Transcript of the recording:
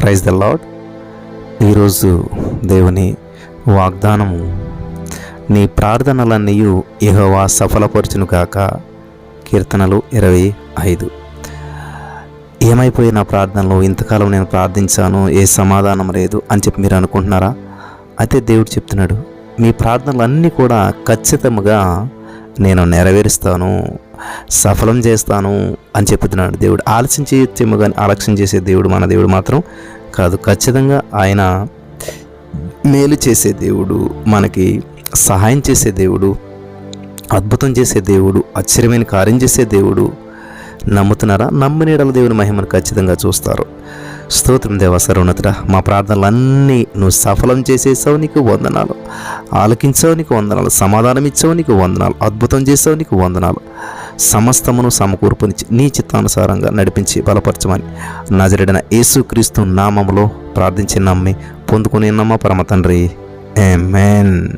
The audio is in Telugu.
ప్రైజ్ ద లాడ్ ఈరోజు దేవుని వాగ్దానము నీ ప్రార్థనలన్నీ యహోవా సఫలపరచును కాక కీర్తనలు ఇరవై ఐదు. ఏమైపోయి నా ఇంతకాలం నేను ప్రార్థించాను ఏ సమాధానం లేదు అని చెప్పి మీరు అనుకుంటున్నారా? అయితే దేవుడు చెప్తున్నాడు మీ ప్రార్థనలు అన్నీ కూడా ఖచ్చితంగా నేను నెరవేరుస్తాను సఫలం చేస్తాను అని చెప్తున్నాడు దేవుడు. ఆలస్యం చేయొచ్చేమో కానీ ఆలస్యం చేసే దేవుడు మన దేవుడు మాత్రం కాదు. ఖచ్చితంగా ఆయన మేలు చేసే దేవుడు మనకి సహాయం చేసే దేవుడు అద్భుతం చేసే దేవుడు ఆశ్చర్యమైన కార్యం చేసే దేవుడు నమ్ముతున్నారా? నమ్మినీడల దేవుని మహిమను ఖచ్చితంగా చూస్తారు. స్తోత్రం దేవ సర్వోన్నతుడా మా ప్రార్థనలన్నీ నువ్వు సఫలం చేసేసావు నీకు వందనాలు. ఆలకించావు నీకు వందనాలు. సమాధానం ఇచ్చావు నీకు వందనాలు. అద్భుతం చేసావు నీకు వందనాలు. సమస్తమును సమకూర్పునిచ్చి నీ చిత్తానుసారంగా నడిపించి బలపరచమని నజరడిన యేసుక్రీస్తు నామములో ప్రార్థించి నమ్మి పొందుకుని నమ్మ పరమ తండ్రి. ఆమేన్.